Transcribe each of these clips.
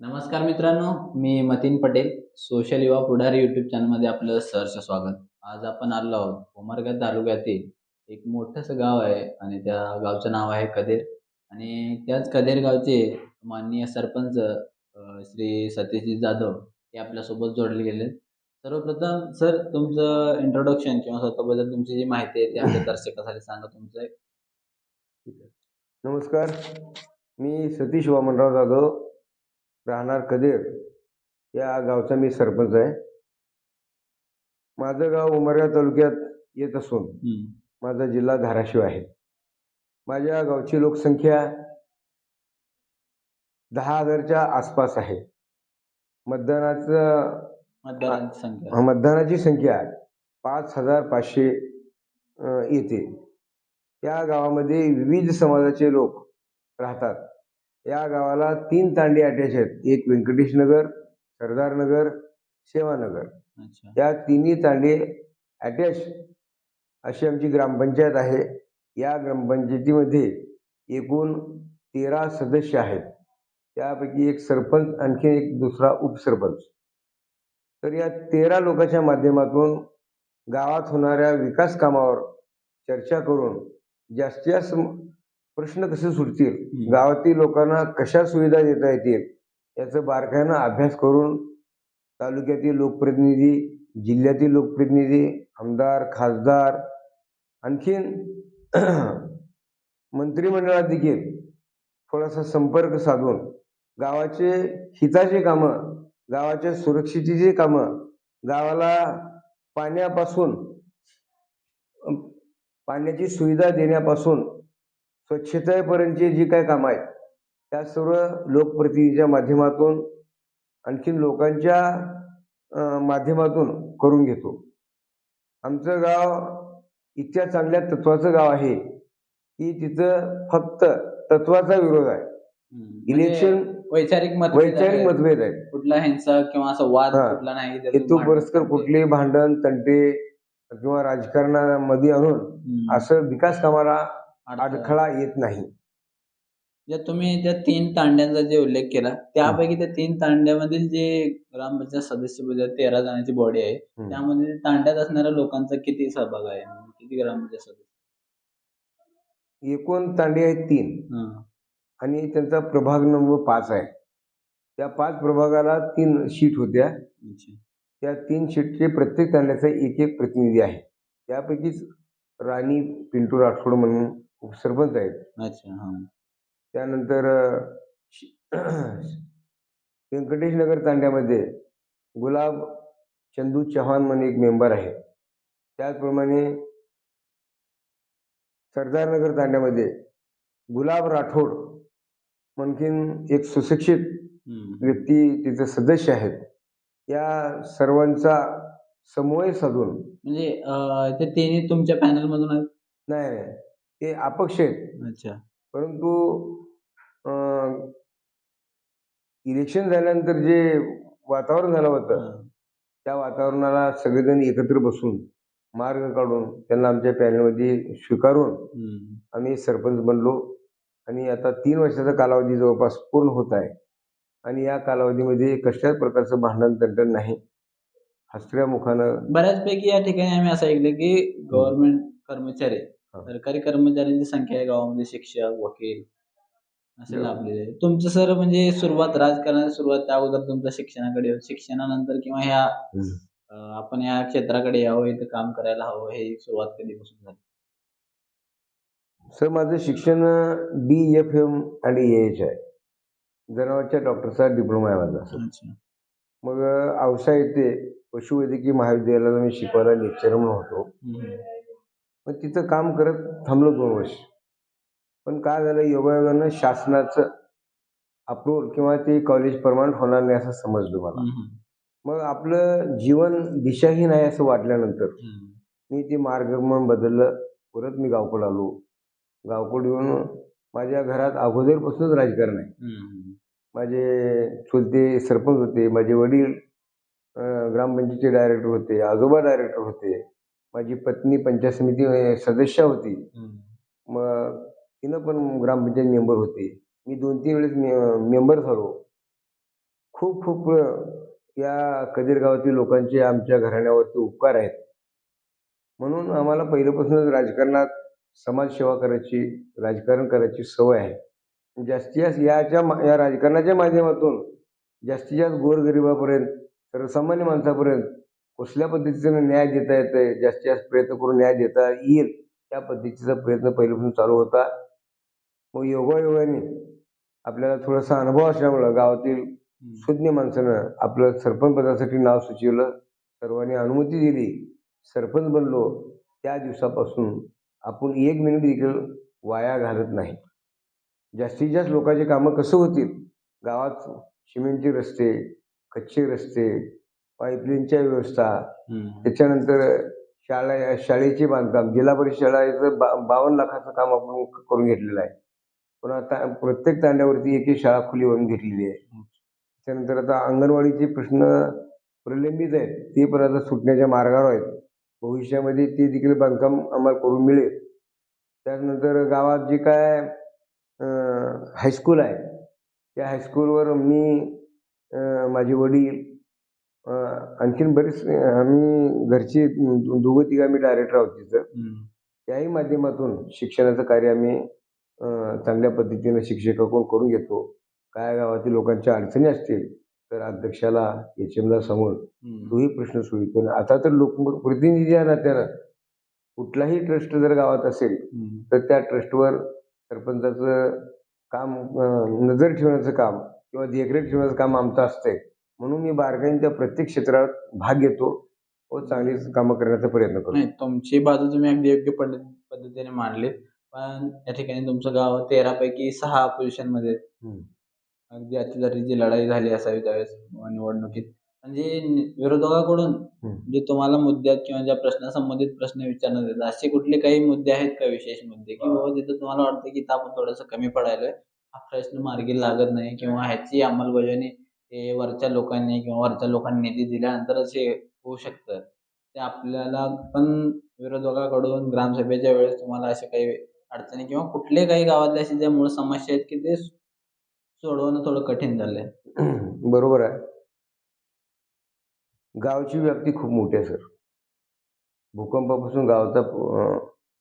नमस्कार मित्रांनो मी मतीन पटेल सोशल युवा पुढारी युट्यूब चॅनलमध्ये आपलं सहर्ष स्वागत. आज आपण आलो आहोत उमरगा तालुक्यातील एक मोठंसं गाव आहे आणि त्या गावचं नाव आहे कदेर. आणि त्याच कदेर गावचे माननीय सरपंच श्री सतीशजी जाधव हे आपल्यासोबत जोडले गेले. सर्वप्रथम सर तुमचं इंट्रोडक्शन किंवा स्वतःबद्दल तुमची जी माहिती आहे ती आपल्या दर्शकासाठी सांगा तुमचं नमस्कार. मी सतीश वामनराव जाधव राहणार कदेर या गावचा मी सरपंच आहे. माझं गाव उमरगा तालुक्यात येत असून. माझा जिल्हा धाराशिव आहे. माझ्या गावची लोकसंख्या दहा हजारच्या आसपास आहे. मतदानाचं मतदारांची संख्या. मतदानाची संख्या पाच हजार पाचशे येते. या गावामध्ये विविध समाजाचे लोक राहतात. या गावाला तीन तांडे अटॅच आहेत. एक व्यंकटेश नगर सरदार नगर सेवानगर. अच्छा. या तिन्ही तांडे अटॅच अशी आमची ग्रामपंचायत आहे. या ग्रामपंचायतीमध्ये एकूण तेरा सदस्य आहेत. त्यापैकी एक सरपंच आणखी एक दुसरा उपसरपंच. तर या तेरा लोकांच्या माध्यमातून गावात होणाऱ्या विकास कामावर चर्चा करून जास्तीत जास्त प्रश्न कसे सुटतील? गावातील लोकांना कशा सुविधा देता येतील? याचं बारकाईनं अभ्यास करून तालुक्यातील लोकप्रतिनिधी जिल्ह्यातील लोकप्रतिनिधी आमदार खासदार आणखीन मंत्रिमंडळात देखील थोडासा संपर्क साधून गावाचे हिताचे कामं गावाच्या सुरक्षितेची कामं गावाला पाण्यापासून पाण्याची सुविधा देण्यापासून स्वच्छतेपर्यंतची जी काय कामं आहेत त्या सर्व लोकप्रतिनिधीच्या माध्यमातून आणखीन लोकांच्या माध्यमातून करून घेतो आमचं गाव इतक्या चांगल्या तत्वाचं गाव आहे की तिथं फक्त तत्वाचा विरोध आहे. म्हणजे इलेक्शन वैचारिक वैचारिक. मतभेद आहेत कुठला हिंसा किंवा असा वाद. कुठला नाही परस्पर होते. कुठलेही भांडण तंटे किंवा राजकारणामध्ये आणून. असं विकास कामाला अडथळा. येत नाही तुम्ही त्या तीन तांड्यांचा जे उल्लेख केला त्यापैकी त्या तीन तांड्यामधील जे ग्रामपंचायत सदस्य म्हणजे तेरा जणांची बॉडी आहे. त्यामध्ये तांड्यात असणाऱ्या लोकांचा किती सहभाग आहे किती ग्रामपंचायत सदस्य एकूण तांडे आहेत तीन. आणि त्यांचा प्रभाग नंबर पाच आहे त्या पाच प्रभागाला तीन शीट होत्या. त्या तीन शीटचे प्रत्येक तांड्याचा एक एक प्रतिनिधी आहे त्यापैकीच राणी पिंटू राठोड म्हणून उपसरपंच आहेत. अच्छा हा. त्यानंतर अ, श- व्यंकटेश नगर तांड्यामध्ये गुलाब चंदू चव्हाण म्हणून एक मेंबर आहे. त्याचप्रमाणे सरदार नगर तांड्यामध्ये गुलाब राठोड म्हणखीन एक सुशिक्षित हम्म. व्यक्ती तिथे सदस्य आहेत. या सर्वांचा समन्वय साधून म्हणजे अं, ते तिन्ही तुमच्या पॅनल मधून आहेत? नाही नाही. ते अपक्ष आहेत. अच्छा. परंतु इलेक्शन झाल्यानंतर जे वातावरण झालं होतं हा. त्या वातावरणाला सगळेजण एकत्र बसून मार्ग काढून त्यांना आमच्या पॅनलमध्ये स्वीकारून हम्म. आम्ही सरपंच बनलो. आणि आता तीन वर्षाचा कालावधी जवळपास पूर्ण होत आहे. आणि या कालावधीमध्ये कसल्याच प्रकारचं भांडण तंटण नाही. हसऱ्या मुखानं बऱ्याचपैकी या ठिकाणी आम्ही असं ऐकलं की गव्हर्नमेंट कर्मचारी हा. सरकारी कर्मचाऱ्यांची संख्या आहे गावामध्ये शिक्षक वकील असे बरोबर. लाभलेले. तुमचं सर म्हणजे सुरुवात राजकारणाची सुरुवात त्या अगोदर तुमच्या शिक्षणाकडे शिक्षणानंतर किंवा ह्या हम्म. अं, आपण या क्षेत्राकडे यावं इथं काम करायला हवं हे सुरुवात कधीपासून झाली सर माझं शिक्षण डी एफ एम आणि एच आहे जनावरच्या डॉक्टरचा डिप्लोमा आहे माझा अच्छा मग औसा येथे पशुवैद्यकीय महाविद्यालयाला मी शिकवायला लेक्चर म्हणून होतो हम्म. पण तिथं काम करत थांबलो दोन वर्ष पण काय झालं योगायोगानं शासनाचं अप्रुव्हल किंवा ते कॉलेज परमानंट होणार नाही असं समजलं मला. मग आपलं जीवन दिशाहीन आहे असं वाटल्यानंतर. मी ते मार्गमन बदललं परत मी गावकडे आलो गावकडे येऊन माझ्या घरात अगोदरपासूनच राजकारण आहे. माझे चुलते सरपंच होते माझे वडील ग्रामपंचायतीचे डायरेक्टर होते आजोबा डायरेक्टर होते माझी पत्नी पंचायत समिती सदस्य होती. मग तिनं पण ग्रामपंचायत मेंबर होती. मी दोन तीन वेळेस मेंबर झालो खूप खूप या कदीर गावातील लोकांचे आमच्या घराण्यावरती उपकार आहेत. म्हणून आम्हाला पहिल्यापासूनच राजकारणात समाजसेवा करायची राजकारण करायची सवय आहे. जास्तीत जास्त याच्या मा- या राजकारणाच्या माध्यमातून जास्तीत जास्त गोरगरिबापर्यंत सर्वसामान्य माणसापर्यंत कुठल्या पद्धतीनं न्याय देता येतंय जास्तीत जास्त प्रयत्न करून न्याय देता येईल त्या पद्धतीचा प्रयत्न पहिल्यापासून चालू होता. मग योगायोगाने आपल्याला थोडासा अनुभव असल्यामुळं गावातील. सुज्ञ माणसानं आपलं सरपंच पदासाठी नाव सुचवलं. सर्वांनी अनुमती दिली. सरपंच बनलो. त्या दिवसापासून आपण एक मिनिट देखील वाया घालत नाही. जास्तीत जास्त लोकांची कामं कसं होतील? गावात सिमेंटचे रस्ते कच्चे रस्ते पाईपलाईनच्या व्यवस्था. त्याच्यानंतर शाळा शाळेचे बांधकाम जिल्हा परिषद शाळेचं बा बावन्न लाखाचं काम आपण करून घेतलेलं आहे. पण आता प्रत्येक तांड्यावरती एक एक शाळा खुली होऊन घेतलेली आहे. त्यानंतर आता अंगणवाडीचे प्रश्न प्रलंबित आहेत. ते पण आता सुटण्याच्या मार्गावर आहेत. भविष्यामध्ये ते देखील बांधकाम आम्हाला करून मिळेल. त्यानंतर गावात जे काय हायस्कूल आहे. त्या हायस्कूलवर मी माझे वडील आणखीन बरेच आम्ही घरचे दोघं तिघं आम्ही डायरेक्टर आहोत तिथं. त्याही माध्यमातून शिक्षणाचं कार्य आम्ही चांगल्या पद्धतीनं शिक्षकाकडून करून घेतो काय गावातील लोकांच्या अडचणी असतील तर अध्यक्षाला एच एमला हम्म. तोही प्रश्न सोडतो आता तर लोकप्रतिनिधी या नात्यानं कुठलाही ट्रस्ट जर गावात असेल. तर त्या ट्रस्टवर सरपंचाचं काम नजर ठेवण्याचं काम किंवा देखरेख ठेवण्याचं काम आमचं असतंय म्हणून मी बारकाईने त्या प्रत्येक क्षेत्रात भाग घेतो व चांगली कामं करण्याचा प्रयत्न करतो नाही तुमची बाजू तुम्ही अगदी योग्य पद्धत पद्धतीने मांडली पण या ठिकाणी तुमचं गाव तेरा पैकी सहा पोझिशनमध्ये आहे. हम्म. अगदी अतिदरीची लढाई झाली असावी त्यावेळेस निवडणुकीत म्हणजे नि- विरोधकाकडून. जे तुम्हाला मुद्द्यात किंवा ज्या प्रश्नासंबंधित प्रश्न विचारण्यात येतात असे कुठले काही मुद्दे आहेत का विशेष मुद्दे की बाबा तिथं तुम्हाला वाटतं की इथं आपण थोडंसं कमी पडायलोय हा प्रश्न मार्गी लागत नाही किंवा ह्याची अंमलबजावणी हे वरच्या लोकांनी किंवा वरच्या लोकांनी निधी दिल्यानंतरच हे होऊ शकतं. ते आपल्याला पण विरोधकाकडून ग्रामसभेच्या वेळेस तुम्हाला असे काही अडचणी किंवा कुठले काही गावातले असे ज्या मूळ समस्या आहेत की ते सोडवणं थोडं कठीण झालंय. बरोबर आहे. गावची व्याप्ती खूप मोठी आहे सर. भूकंपापासून गावचा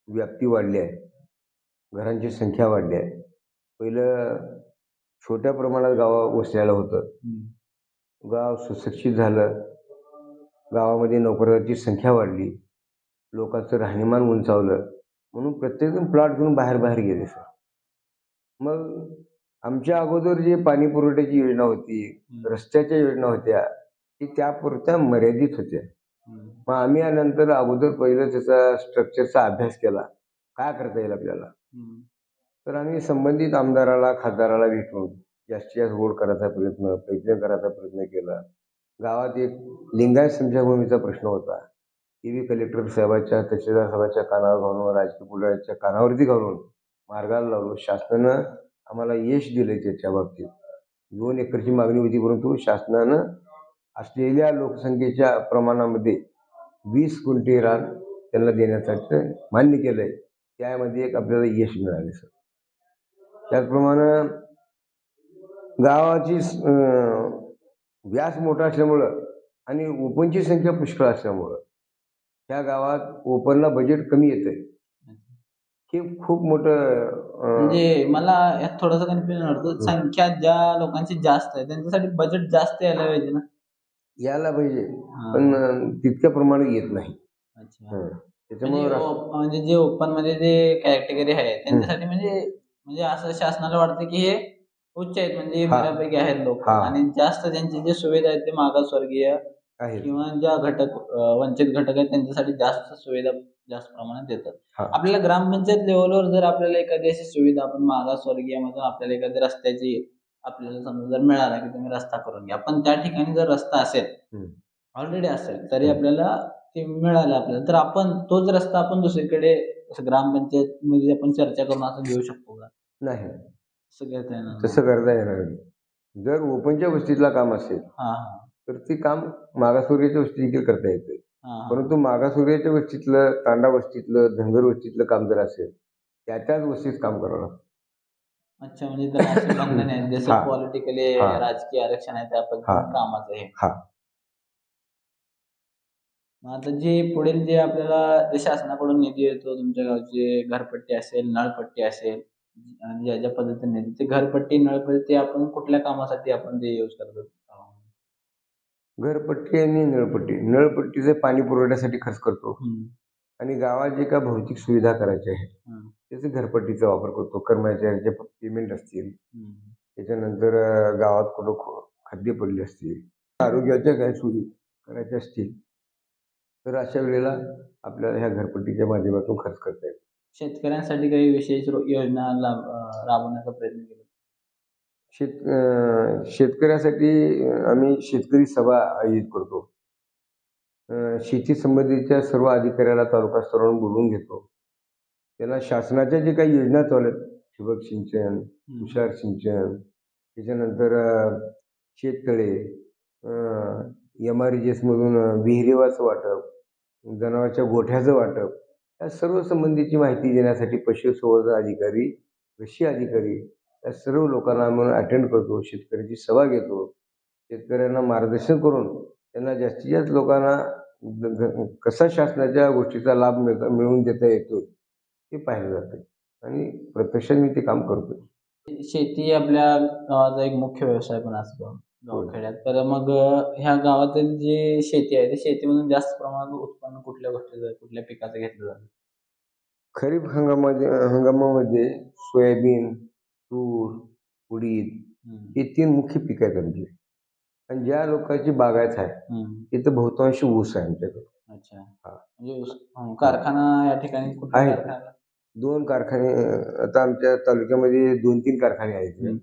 व्याप्ती वाढली आहे. घरांची संख्या वाढली आहे. पहिलं छोट्या प्रमाणात गाव वसलेलं होतं. गाव सुशिक्षित झालं. गावामध्ये नोकरदाराची संख्या वाढली. लोकांचं राहणीमान उंचावलं. म्हणून प्रत्येकजण प्लॉट घेऊन बाहेर बाहेर गेले सर. मग आमच्या अगोदर जे पाणी पुरवठ्याची योजना होती रस्त्याच्या योजना होत्या ती त्यापुरत्या मर्यादित होत्या. मग आम्ही यानंतर अगोदर पहिलं त्याचा स्ट्रक्चरचा अभ्यास केला. काय करता येईल आपल्याला? तर आम्ही संबंधित आमदाराला खासदाराला भेटून जास्तीत जास्त रोड करायचा प्रयत्न पैत्र करायचा प्रयत्न केला. गावात एक लिंगायत समजाभूमीचा प्रश्न होता. टी व्ही कलेक्टर साहेबाच्या तहसीलदार साहेबाच्या कानावर घालून राजकीय पुढाऱ्याच्या कानावरती घालून मार्गाला लावलो. शासनानं आम्हाला यश दिलं त्याच्या बाबतीत. दोन एकरची मागणी होती परंतु शासनानं असलेल्या लोकसंख्येच्या प्रमाणामध्ये वीस गुंठे रान त्यांना देण्यासाठी मान्य केलं आहे त्यामध्ये एक आपल्याला यश मिळाले सर. त्याचप्रमाणे गावाची व्यास मोठा असल्यामुळं आणि ओपनची संख्या पुष्कळ असल्यामुळं त्या गावात ओपनला बजेट कमी येतं हे खूप मोठं म्हणजे मला यात थोडंसं कन्फ्युजन वाटतं संख्या ज्या लोकांची जास्त आहे त्यांच्यासाठी बजेट जास्त यायला पाहिजे ना? यायला पाहिजे. पण तितक्या प्रमाणात येत नाही. अच्छा. म्हणजे त्याच्यामुळे ओप- म्हणजे जे ओपनमध्ये जे कॅटेगरी आहे त्यांच्यासाठी म्हणजे म्हणजे असं शासनाला वाटतं की हे उच्च आहेत म्हणजे हा. बऱ्यापैकी आहेत लोक हा. आणि जास्त त्यांची जे सुविधा आहेत ते मागासवर्गीय आहे किंवा ज्या घटक अं, वंचित घटक आहेत त्यांच्यासाठी जास्त सुविधा जास्त प्रमाणात देतात हा. आपल्याला ग्रामपंचायत लेवलवर जर आपल्याला एखादी अशी सुविधा आपण मागासवर्गीयमधून आपल्याला एखादी रस्त्याची आपल्याला समजा जर मिळाला की तुम्ही रस्ता करून घ्या पण त्या ठिकाणी जर रस्ता असेल. ऑलरेडी असेल तरी हम्म. आपल्याला ते मिळालं आपल्याला तर आपण तोच रस्ता आपण दुसरीकडे असं ग्रामपंचायत मध्ये आपण चर्चा करून असं घेऊ शकतो का नाही. तसं करता येणार नाही जर ओपनच्या वस्तीतला काम असेल हा तर ते काम मागासवर्गीयच्या वस्ती देखील करता येते हा. परंतु मागासवर्गीयच्या वस्तीतलं तांडा वस्तीतलं धनगर वस्तीतलं काम जर असेल त्या त्याच वस्तीत काम करावं लागतं अच्छा म्हणजे त्याला असे बंधन आहेत जसं हा. पॉलिटिकली हा. राजकीय आरक्षण आहे त्या हा. पद्धतीने कामाचं आहे हा. मग आता जे पुढील जे आपल्याला जे शासनाकडून निधी येतो तुमच्या गावची घरपट्टी असेल नळपट्टी असेल ज्या ज्या पद्धतीने ते घरपट्टी नळपट्टी ते आपण कुठल्या कामासाठी आपण ते यूज करतो? घरपट्टी आणि नळपट्टी. नळपट्टीचे पाणी पुरवठ्यासाठी खर्च करतो. आणि गावात जे काय भौतिक सुविधा करायच्या आहेत त्याचे घरपट्टीचा वापर करतो. कर्मचाऱ्यांचे पेमेंट असतील. त्याच्यानंतर गावात कुठं खाद्य पडले असतील आरोग्याच्या काही सोयी करायच्या असतील तर अशा वेळेला आपल्याला ह्या घरपट्टीच्या माध्यमातून खर्च करता येतो. शेतकऱ्यांसाठी काही विशेष रो- योजना लाभ- अं, राबवण्याचा प्रयत्न केला. शेत अं, शेतकऱ्यासाठी अं, आम्ही शेतकरी सभा आयोजित करतो. अं, शेती संबंधीच्या सर्व अधिकाऱ्याला तालुका स्तरावरून बोलवून घेतो. त्याला शासनाच्या जे काही योजना चालू आहेत ठिबक सिंचन तुषार सिंचन त्याच्यानंतर अं, शेततळे एम आर जी एसमधून विहिरीवाचं वाटप जनावरांच्या गोठ्याचं वाटप या सर्व संबंधीची माहिती देण्यासाठी पशुसंवर्धन अधिकारी कृषी अधिकारी या सर्व लोकांना म्हणून अटेंड करतो शेतकऱ्याची सभा घेतो. शेतकऱ्यांना मार्गदर्शन करून त्यांना जास्तीत जास्त लोकांना ग- कसा शासनाच्या गोष्टीचा लाभ मिळता मिळवून देता येतो हे पाहिलं जातं. आणि प्रत्यक्षात मी ते काम करतो शेती आपल्या गावाचा एक मुख्य व्यवसाय पण असतो. गावखेड्यात तर मग ह्या गावातील जे शेती आहे ते शेतीमधून जास्त प्रमाणात उत्पन्न कुठल्या गोष्टीचं कुठल्या पिकाचं घेतलं जातं? खरीप हंगामामध्ये हंगामामध्ये सोयाबीन तूर उडीद हम्म, हे तीन मुख्य पिकं आहेत आमची. आणि ज्या लोकांची बागायत आहे हम्म. तिथं बहुतांश ऊस आहे आमच्याकडे. अच्छा. म्हणजे ऊस- हं, कारखाना या ठिकाणी कुठला आहे. कारखाना दोन कारखाने अं, आता आमच्या तालुक्यामध्ये दोन तीन कारखाने आहेत. हम्म.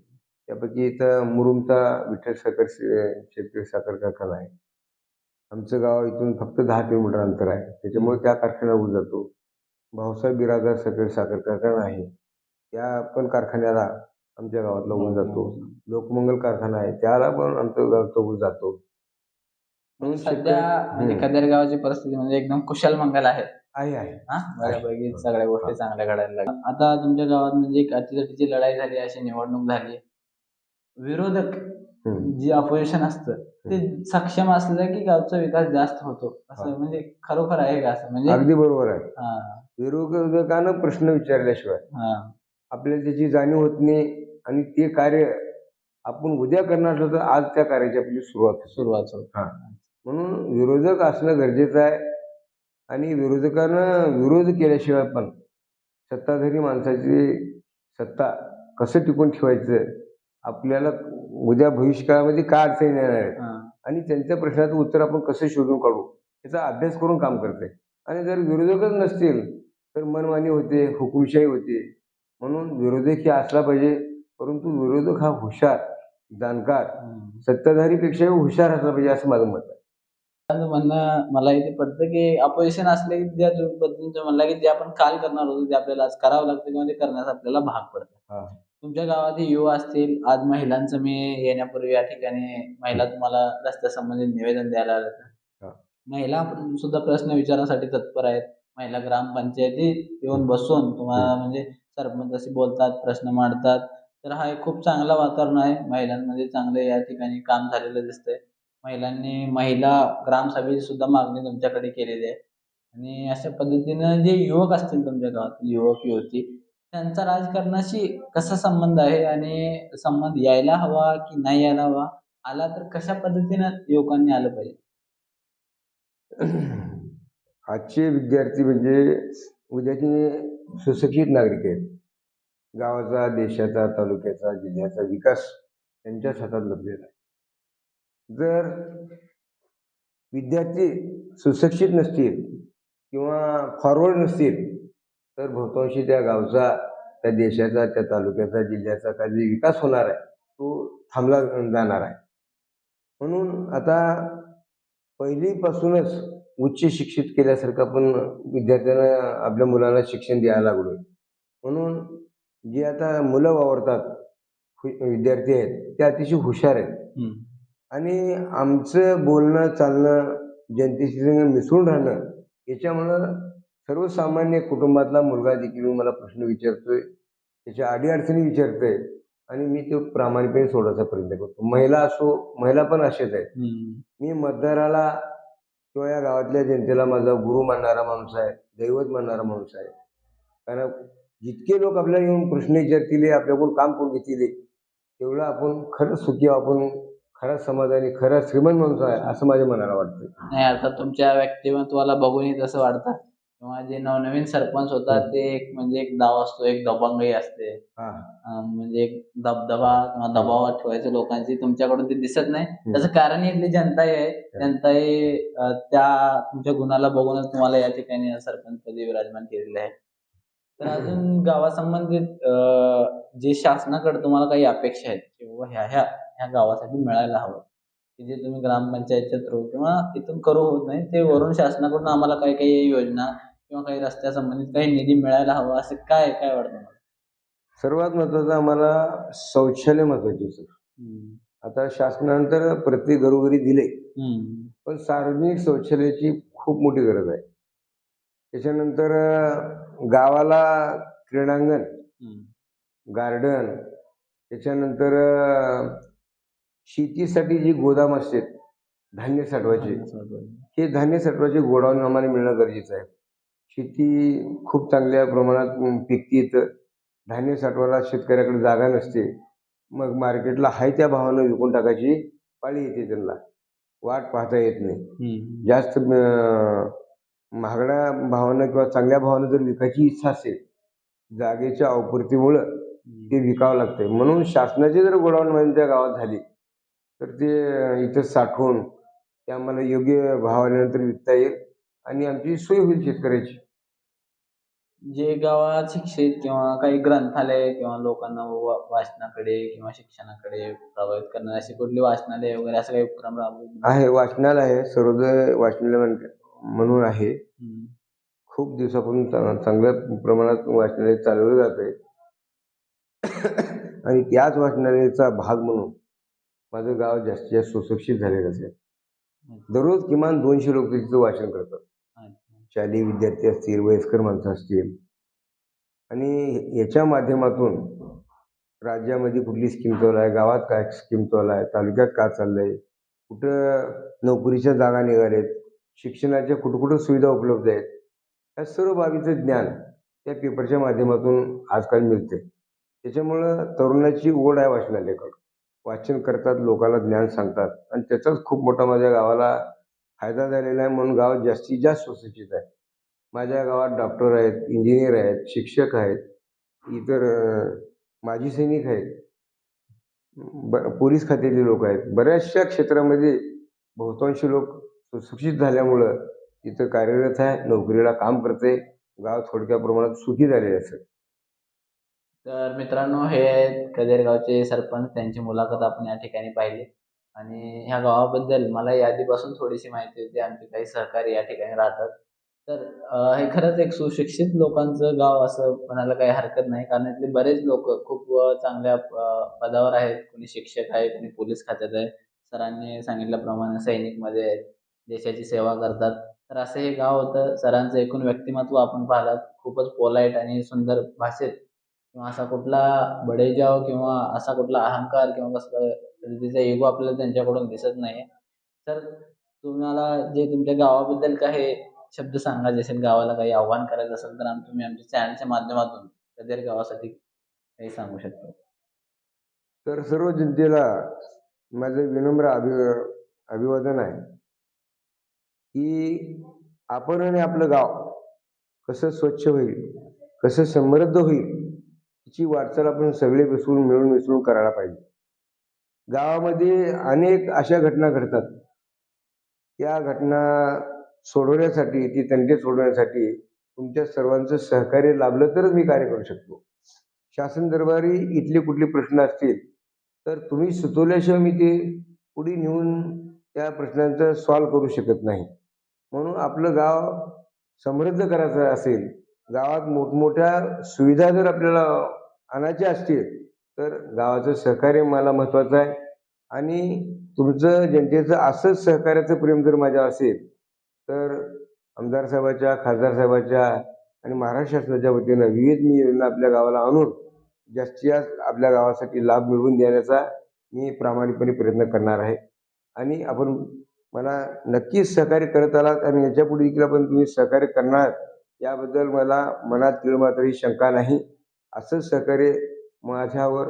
त्यापैकी इथं मुरुमचा विठ्ठल साखर शेतकरी साखर कारखाना आहे. आमचं गाव इथून फक्त दहा किलोमीटर अंतर आहे. त्याच्यामुळे त्या कारखान्यावर जातो. भाऊसाहेब बिरादर साखर साखर कारखाना आहे. त्या पण कारखान्याला आमच्या गावातला ऊस जातो. लोकमंगल कारखाना आहे. त्याला पण आमच्या गावचा ऊस जातो. म्हणून सध्या शेतकरी- म्हणजे गावाची परिस्थिती म्हणजे एकदम कुशल मंगल आहे. आहे आहे. हा? बऱ्यापैकी हा. सगळ्या गोष्टी हा. चांगल्या घडायला लागल्या. आता तुमच्या गावात म्हणजे अटीतटीची लढाई झाली अशी निवडणूक झाली. विरोधक. जे अपोजिशन असतं ते सक्षम असलं की गावचा विकास जास्त होतो. असं. म्हणजे खरोखर आहे का असं? म्हणजे अगदी बरोबर आहे. विरोधकानं प्रश्न विचारल्याशिवाय हा. आपल्याला त्याची जाणीव होत नाही आणि ते कार्य आपण उद्या करणार असलं तर आज त्या कार्याची आपली सुरुवात सुरुवात म्हणून विरोधक असणं गरजेचं आहे आणि विरोधकानं विरोध केल्याशिवाय पण सत्ताधारी माणसाची सत्ता कसं टिकून ठेवायचं आपल्याला उद्या भविष्यकाळामध्ये काय अडचणी येणार आहे? हा. आणि त्यांच्या प्रश्नाचं उत्तर आपण कसं शोधून काढू? याचा अभ्यास करून काम करते आणि जर विरोधकच नसतील तर मनमानी होते हुकुमशाही होते. म्हणून विरोधक हे असला पाहिजे परंतु विरोधक हा हुशार जाणकार. सत्ताधारीपेक्षाही हुशार असला पाहिजे असं माझं मत आहे. माझं म्हणणं मला इथे पडतं की अपोजिशन असले की ज्या पद्धतीचं म्हणलं की जे आपण काल करणार होतो ते आपल्याला आज करावं लागतं किंवा ते करण्यास आपल्याला भाग पडतं. तुमच्या गावात युवा असतील. आज महिलांचं मी येण्यापूर्वी या ठिकाणी महिला तुम्हाला रस्त्यासंबंधित निवेदन द्यायला आलं हा. महिला सुद्धा प्रश्न विचारण्यासाठी तत्पर आहेत. महिला ग्रामपंचायतीत येऊन बसून तुम्हाला म्हणजे सरपंचाशी बोलतात प्रश्न मांडतात. तर हा एक खूप चांगला वातावरण आहे. महिलांमध्ये चांगलं या ठिकाणी काम झालेलं दिसतंय. महिलांनी महिला ग्रामसभेची सुद्धा मागणी तुमच्याकडे केलेली आहे. आणि अशा पद्धतीनं जे युवक असतील तुमच्या गावातील युवक युवती त्यांचा राजकारणाशी कसा संबंध आहे आणि संबंध यायला हवा की नाही यायला हवा आला तर कशा पद्धतीनं युवकांनी आलं पाहिजे? आजचे विद्यार्थी म्हणजे उद्याचे सुशिक्षित नागरिक आहेत. गावाचा देशाचा तालुक्याचा जिल्ह्याचा विकास त्यांच्याच हातात लपलेला आहे. जर विद्यार्थी सुशिक्षित नसतील किंवा फॉरवर्ड नसतील तर बहुतांशी त्या गावचा त्या देशाचा त्या तालुक्याचा जिल्ह्याचा काय जे विकास होणार आहे तो थांबला जाणार आहे. म्हणून आता पहिलीपासूनच उच्च शिक्षित केल्यासारखं आपण विद्यार्थ्यांना आपल्या मुलांना शिक्षण द्यायला लागलोय. म्हणून जे आता मुलं वावरतात विद्यार्थी आहेत ते अतिशय हुशार आहेत. आणि आमचं बोलणं चालणं जनतेशी मिसळून राहणं याच्यामुळं सर्वसामान्य कुटुंबातला मुलगा देखील मला प्रश्न विचारतोय त्याच्या अडीअडचणी विचारतोय आणि मी तो प्रामाणिकपणे सोडवायचा प्रयत्न करतो. महिला असो महिला पण असेच आहेत. मी मतदाराला किंवा या गावातल्या जनतेला माझा गुरु मानणारा माणूस आहे दैवत मानणारा माणूस आहे. कारण जितके लोक आपल्याला येऊन प्रश्न विचारतील आपल्याकडून काम करून घेतील तेवढं आपण खरंच सुखी आपण खरा समाधानी खरा श्रीमंत माणूस आहे असं माझ्या मनाला वाटतं नाही आता तुमच्या व्यक्तिमत्वाला बघूनही तसं वाटतं. किंवा जे नवनवीन सरपंच होतात. ते एक म्हणजे एक डाव असतो एक दबंगही असते. हा. अं, म्हणजे एक दबदबा किंवा दबावात ठेवायचं लोकांची तुमच्याकडून ते दिसत नाही. त्याचं कारण इथली जनताही आहे. जनताही अं, त्या तुमच्या गुणाला बघूनच तुम्हाला या ठिकाणी सरपंच पदी विराजमान केलेले आहे. तर अजून गावासंबंधित अं, जे शासनाकडे तुम्हाला काही अपेक्षा आहेत किंवा ह्या ह्या ह्या गावासाठी मिळायला हवं. की जे तुम्ही ग्रामपंचायतच्या थ्रू किंवा इथून करू होत नाही ते वरून शासनाकडून आम्हाला काही काही योजना किंवा काही रस्त्यासंबंधित काही निधी मिळायला हवा असं काय काय वाटतं सर्वात महत्वाचं आम्हाला शौचालय महत्त्वाचे सर. आता शासनानंतर प्रत्येक घरोघरी दिले. पण सार्वजनिक शौचालयाची खूप मोठी गरज आहे. त्याच्यानंतर गावाला क्रीडांगण गार्डन त्याच्यानंतर शेतीसाठी जी गोदाम असते धान्य साठवायचे हे धान्य साठवायचे गोडाऊन आम्हाला मिळणं गरजेचं आहे. शेती खूप चांगल्या प्रमाणात पिकते इथं धान्य साठवायला शेतकऱ्याकडे जागा नसते. मग मार्केटला हाय त्या भावानं विकून टाकायची पाळी येते त्यांना. वाट पाहता येत नाही. जास्त महागड्या भावानं किंवा चांगल्या भावानं जर विकायची इच्छा असेल जागेच्या अपुरतीमुळं ते विकावं लागतंय. म्हणून शासनाची जर गोडाऊन त्या गावात झाली तर ते इथं साठवून ते आम्हाला योग्य भाव आल्यानंतर विकता येईल आणि आमची सोय होईल शेतकऱ्याची. जे गावात शिक्षित किंवा काही ग्रंथालय किंवा लोकांना वा- वाचनाकडे किंवा शिक्षणाकडे प्रभावित करणारे अशी कुठली वाचनालय वगैरे असं काही उपक्रम राबवले आहे वाचनालय आहे. सर्वोदय वाचनालय म्हण- म्हणून आहे. हम्म. खूप दिवसापासून चांगल्या प्रमाणात वाचनालय चालवलं जात आहे आणि त्याच वाचनालयाचा भाग म्हणून माझं गाव जास्तीत जास्त सुशिक्षित झालेलं असेल. दररोज किमान दोनशे लोक तिथं वाचन करतात. शालेय विद्यार्थी असतील वयस्कर माणसं असतील. आणि याच्या माध्यमातून राज्यामध्ये कुठली स्कीम चालू आहे गावात काय स्कीम चालू आहे तालुक्यात काय चाललंय कुठं नोकरीच्या जागा निघालेत शिक्षणाच्या कुठं कुठं सुविधा उपलब्ध आहेत या सर्व बाबीचं ज्ञान त्या पेपरच्या माध्यमातून आजकाल मिळते त्याच्यामुळं तरुणाची ओढ आहे वाचनालयाकडं वाचन करतात लोकांना ज्ञान सांगतात. आणि त्याचाच खूप मोठा माझ्या गावाला फायदा झालेला आहे म्हणून गाव जास्तीत जास्त सुशिक्षित आहे. माझ्या गावात डॉक्टर आहेत इंजिनियर आहेत शिक्षक आहेत इतर माजी सैनिक आहेत. ब पोलीस खात्यातले लोक आहेत. बऱ्याचशा क्षेत्रामध्ये बहुतांश लोक सुशिक्षित झाल्यामुळं इथं कार्यरत आहे नोकरीला काम करते गाव थोडक्या प्रमाणात सुखी झालेले असत तर मित्रांनो हे आहेत कदेरगावचे सरपंच त्यांची मुलाखत आपण या ठिकाणी पाहिली. आणि ह्या गावाबद्दल मला यादीपासून थोडीशी माहिती होती. आमचे काही सहकारी या ठिकाणी राहतात. तर हे खरंच एक सुशिक्षित लोकांचं गाव असं म्हणायला काही हरकत नाही. कारण इथले बरेच लोक खूप चांगल्या पदावर आहेत. कोणी शिक्षक आहे कोणी पोलीस खात्यात आहे. सरांनी सांगितल्याप्रमाणे सैनिकमध्ये आहेत. देशाची सेवा करतात. तर असं हे गाव होतं. सरांचं एकूण व्यक्तिमत्व आपण पाहिलात. खूपच पोलाईट आणि सुंदर भाषेत किंवा असा कुठला बडेजाव किंवा असा कुठला अहंकार किंवा कसला पद्धतीचा इगो आपल्याला त्यांच्याकडून दिसत नाही तर तुम्हाला जे तुमच्या गावाबद्दल काही शब्द सांगायचे असेल गावाला काही आव्हान करायचं असेल तर आम तुम्ही आमच्या चॅनलच्या माध्यमातून कदेर गावासाठी काही सांगू शकतो. तर सर्व जनतेला माझं विनम्र अभि अभिवादन आहे की आपण आणि आपलं गाव कसं स्वच्छ होईल कसं समृद्ध होईल तिची वाटचाल आपण सगळे मिसळून मिळून मिसळून करायला पाहिजे. गावामध्ये अनेक अशा घटना घडतात. त्या घटना सोडवण्यासाठी ती तंटे सोडवण्यासाठी तुमच्या सर्वांचं सहकार्य लाभलं तरच मी कार्य करू शकतो. शासन दरबारी इथले कुठले प्रश्न असतील तर तुम्ही सुचवल्याशिवाय मी ते पुढे नेऊन त्या प्रश्नांचा सॉल्व करू शकत नाही. म्हणून आपलं गाव समृद्ध करायचं असेल गावात मोठमोठ्या सुविधा जर आपल्याला आणायच्या असतील तर गावाचं सहकार्य मला महत्त्वाचं आहे. आणि तुमचं जनतेचं असंच सहकार्याचं प्रेम जर माझ्या असेल तर आमदार साहेबाच्या खासदार साहेबाच्या आणि महाराष्ट्र शासनाच्या वतीनं विविध मी योजना आपल्या गावाला आणून जास्तीत जास्त आपल्या गावासाठी लाभ मिळवून देण्याचा मी प्रामाणिकपणे प्रयत्न करणार आहे. आणि आपण मला नक्कीच सहकार्य करत आलात आणि याच्यापुढे देखील आपण तुम्ही सहकार्य करणार याबद्दल मला मनात तीळमात्रही शंका नाही. असंच सहकार्य माझ्यावर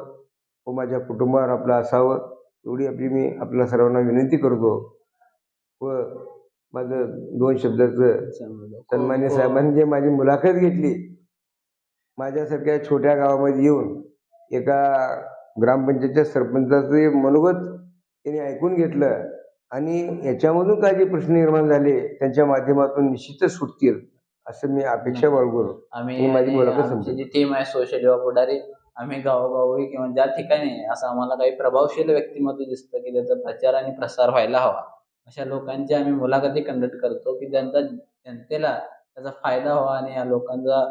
व माझ्या कुटुंबावर आपलं असावं एवढी आपली मी आपल्या सर्वांना विनंती करतो. व माझं दोन शब्दाचं सन्मान्य साहेबांनी जे माझी मुलाखत घेतली. माझ्यासारख्या छोट्या गावामध्ये येऊन एका ग्रामपंचायतच्या सरपंचाचं मनोगत त्यांनी ऐकून घेतलं आणि याच्यामधून काय जे प्रश्न निर्माण झाले त्यांच्या माध्यमातून निश्चितच सुटतील. असं मी अपेक्षा बाळगून आम्ही माझी आणि मुलाखत आमची संपली. जी टीम आहे सोशल युवा पुढारी आम्ही गावोगावी किंवा ज्या ठिकाणी असं आम्हाला काही प्रभावशील व्यक्तिमत्व दिसतं की ज्याचा प्रचार आणि प्रसार व्हायला हवा अशा लोकांची आम्ही मुलाखती कंडक्ट करतो की ज्यांचा जनतेला त्याचा फायदा व्हावा आणि या लोकांचा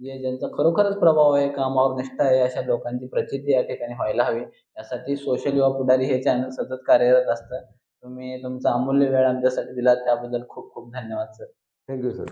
जे ज्यांचा खरोखरच प्रभाव आहे कामावर निष्ठा आहे अशा लोकांची प्रचिती या ठिकाणी व्हायला हवी. यासाठी सोशल युवा पुढारी हे चॅनल सतत कार्यरत असतं. तुम्ही तुमचा अमूल्य वेळ आमच्यासाठी दिला त्याबद्दल खूप खूप धन्यवाद सर थँक्यू सर